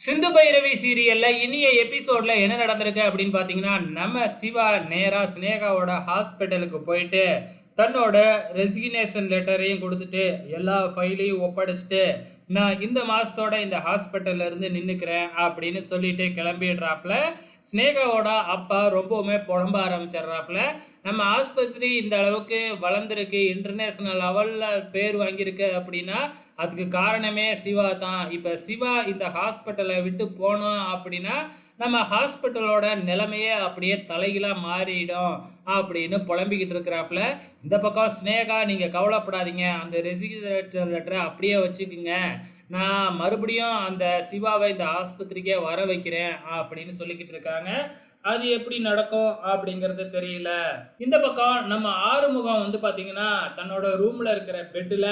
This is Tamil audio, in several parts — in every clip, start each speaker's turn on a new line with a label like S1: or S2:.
S1: சிந்து பைரவி சீரியல்ல இனிய எபிசோட்ல என்ன நடந்திருக்கு அப்படின்னு பாத்தீங்கன்னா நம்ம சிவா நேரா சினேகாவோட ஹாஸ்பிட்டலுக்கு போயிட்டு தன்னோட ரெசிக்னேஷன் லெட்டரையும் கொடுத்துட்டு எல்லா ஃபைலையும் ஒப்படைச்சிட்டு நான் இந்த மாதத்தோட இந்த ஹாஸ்பிட்டல்ல இருந்து நின்றுக்கிறேன் அப்படின்னு சொல்லிட்டு கிளம்பிடுறாப்புல ஸ்னேகாவோட அப்பா ரொம்பவுமே புலம்ப ஆரம்பிச்சிடுறாப்புல. நம்ம ஆஸ்பத்திரி இந்த அளவுக்கு வளர்ந்துருக்கு. இன்டர்நேஷ்னல் லெவலில் பேர் வாங்கியிருக்கு அப்படின்னா அதுக்கு காரணமே சிவா தான். இப்போ சிவா இந்த ஹாஸ்பிட்டலை விட்டு போனோம் அப்படின்னா நம்ம ஹாஸ்பிட்டலோட நிலைமையே அப்படியே தலைகீழாக மாறிடும் அப்படின்னு புலம்பிக்கிட்டு இருக்கிறாப்புல. இந்த பக்கம் ஸ்னேகா நீங்கள் கவலைப்படாதீங்க. அந்த ரெசிக்னேஷன் லெட்டரை அப்படியே வச்சுக்குங்க. நான் மறுபடியும் அந்த சிவாவை இந்த ஆஸ்பத்திரிக்கே வர வைக்கிறேன் அப்படின்னு சொல்லிக்கிட்டு இருக்காங்க. அது எப்படி நடக்கும் அப்படிங்கிறது தெரியல. இந்த பக்கம் நம்ம ஆறுமுகம் வந்து பார்த்தீங்கன்னா தன்னோட ரூமில் இருக்கிற பெட்டில்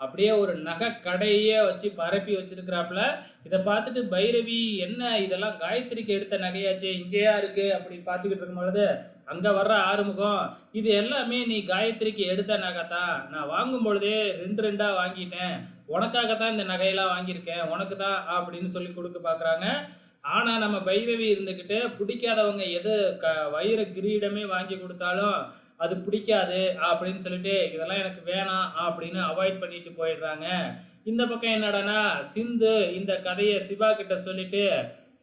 S1: அப்படியே ஒரு நகை கடையே வச்சு பரப்பி வச்சிருக்கிறாப்புல. இதை பார்த்துட்டு பைரவி என்ன இதெல்லாம் காயத்ரிக்கு எடுத்த நகையாச்சே? இங்கேயா இருக்கு அப்படின்னு பார்த்துக்கிட்டு இருக்கும் பொழுது அங்கே வர்ற ஆறுமுகம் இது எல்லாமே நீ காயத்ரிக்கு எடுத்த நகை தான் நான் வாங்கும் பொழுதே ரெண்டு ரெண்டாக வாங்கிட்டேன். உனக்காக தான் இந்த நகையெல்லாம் வாங்கியிருக்கேன். உனக்கு தான் அப்படின்னு சொல்லி கொடுக்க பார்க்குறாங்க. ஆனால் நம்ம பைரவி இருந்துக்கிட்டு பிடிக்காதவங்க எது க வைர கிரீடமே வாங்கி கொடுத்தாலும் அது பிடிக்காது அப்படின்னு சொல்லிட்டு இதெல்லாம் எனக்கு வேணாம் அப்படின்னு அவாய்ட் பண்ணிட்டு போயிடுறாங்க. இந்த பக்கம் என்னடான்னா சிந்து இந்த கதையை சிவா கிட்ட சொல்லிட்டு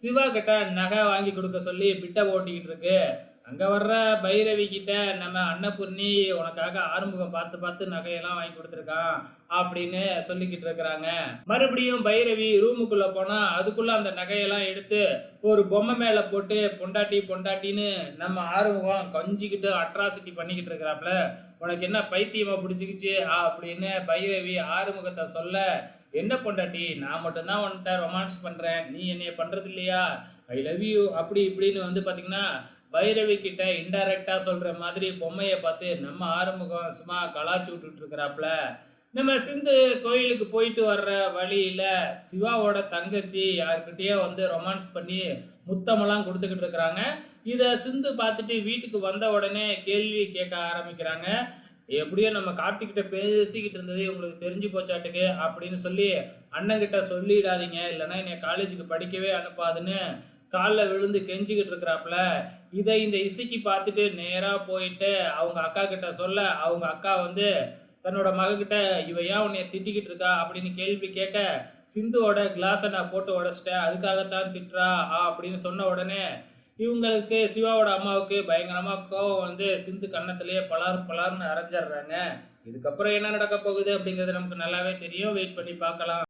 S1: சிவா கிட்ட நகை வாங்கி கொடுக்க சொல்லி பிட்டை ஓட்டிக்கிட்டு இருக்கு. அங்கே வர்ற பைரவி கிட்ட நம்ம அன்னபூர்ணி உனக்காக ஆறுமுகம் பார்த்து பார்த்து நகையெல்லாம் வாங்கி கொடுத்துருக்கான் அப்படின்னு சொல்லிக்கிட்டு இருக்கிறாங்க. மறுபடியும் பைரவி ரூமுக்குள்ளே போனால் அதுக்குள்ளே அந்த நகையெல்லாம் எடுத்து ஒரு பொம்மை மேலே போட்டு பொண்டாட்டி பொண்டாட்டின்னு நம்ம ஆறுமுகம் கொஞ்சிக்கிட்டு அட்ராசிட்டி பண்ணிக்கிட்டு இருக்கிறாப்புல. உனக்கு என்ன பைத்தியமாக பிடிச்சிக்கிச்சு? அப்படின்னு பைரவி ஆறுமுகத்தை சொல்ல என்ன பொண்டாட்டி நான் மட்டும்தான் உன்கிட்ட ரொமான்ஸ் பண்ணுறேன் நீ என்னைய பண்ணுறது இல்லையா? ஐ லவ் யூ அப்படி இப்படின்னு வந்து பார்த்திங்கன்னா பைரவி கிட்ட இன்டைரக்டா சொல்ற மாதிரி பொம்மையை பார்த்து நம்ம ஆறுமுகம் சும்மா கலாச்சி விட்டுட்டு இருக்கிறாப்புல நம்ம சிந்து கோயிலுக்கு போயிட்டு வர்ற வழியில சிவாவோட தங்கச்சி யார்கிட்டயே வந்து ரொமான்ஸ் பண்ணி முத்தமெல்லாம் கொடுத்துக்கிட்டு இருக்கிறாங்க. இதை சிந்து பார்த்துட்டு வீட்டுக்கு வந்த உடனே கேள்வி கேட்க ஆரம்பிக்கிறாங்க. எப்படியோ நம்ம கார்த்திக்கிட்ட பேசிக்கிட்டு இருந்தது உங்களுக்கு தெரிஞ்சு போச்சாட்டுக்கு அப்படின்னு சொல்லி அண்ணங்கிட்ட சொல்லிடாதீங்க. இல்லைன்னா என்னை காலேஜுக்கு படிக்கவே அனுப்பாதுன்னு காலில் விழுந்து கெஞ்சிக்கிட்டு இருக்கிறாப்புல இதை இந்த இசைக்கு பார்த்துட்டு நேராக போயிட்டு அவங்க அக்கா கிட்ட சொல்ல அவங்க அக்கா வந்து தன்னோட மகக்கிட்ட இவ ஏன் உன்னைய திட்டிக்கிட்டு இருக்கா? அப்படின்னு கேள்வி கேட்க சிந்துவோட கிளாஸை நான் போட்டு உடச்சிட்டேன். அதுக்காகத்தான் திட்டுறா ஆ அப்படின்னு சொன்ன உடனே இவங்களுக்கு சிவாவோட அம்மாவுக்கு பயங்கரமாக கோவம் வந்து சிந்து கன்னத்திலேயே பலார் பலார்னு அரைஞ்சிடுறாங்க. இதுக்கப்புறம் என்ன நடக்க போகுது அப்படிங்கிறது நமக்கு நல்லாவே தெரியும். வெயிட் பண்ணி பார்க்கலாம்.